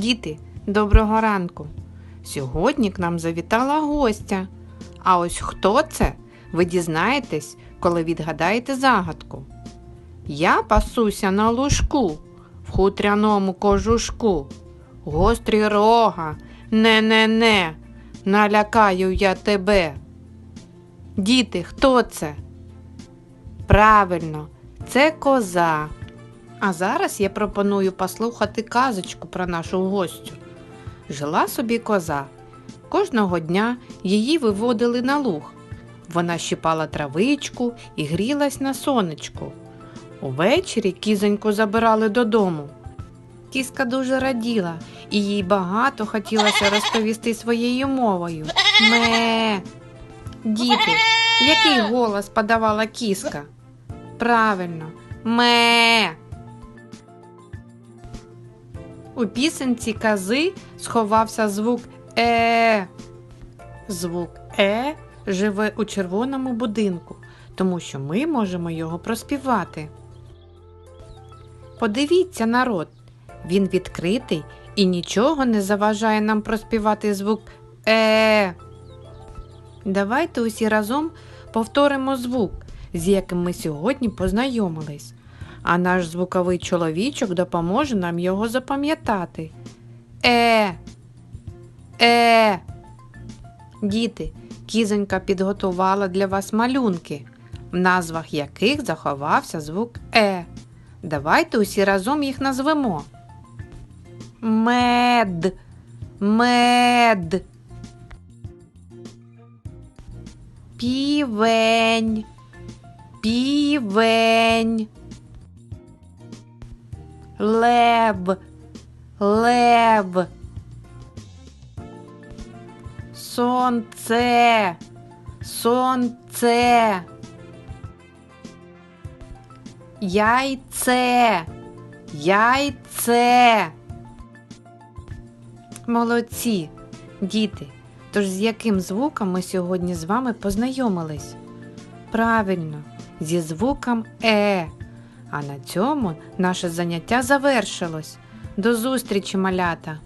Діти, доброго ранку! Сьогодні к нам завітала гостя. А ось хто це? Ви дізнаєтесь, коли відгадаєте загадку. Я пасуся на лужку в хутряному кожушку. Гострі рога, не-не-не, налякаю я тебе. Діти, хто це? Правильно, це коза. А зараз я пропоную послухати казочку про нашу гостю. Жила собі коза. Кожного дня її виводили на луг. Вона щипала травичку і грілась на сонечку. Увечері кізоньку забирали додому. Кіска дуже раділа, і їй багато хотілося розповісти своєю мовою. Ме. Діти, який голос подавала кіска? Правильно, ме. У пісенці кази сховався звук Е. Звук Е живе у червоному будинку, тому що ми можемо його проспівати. Подивіться, народ, він відкритий і нічого не заважає нам проспівати звук Е. Давайте усі разом повторимо звук, з яким ми сьогодні познайомились, а наш звуковий чоловічок допоможе нам його запам'ятати. Е. Е. Діти, кізонька підготувала для вас малюнки, в назвах яких заховався звук Е. Давайте усі разом їх назвемо. Мед. Мед. Півень. Півень. Лев. Лев. Сонце. Сонце. Яйце. Яйце. Молодці, діти. Тож з яким звуком ми сьогодні з вами познайомились? Правильно, зі звуком Е. А на цьому наше заняття завершилось. До зустрічі, малята!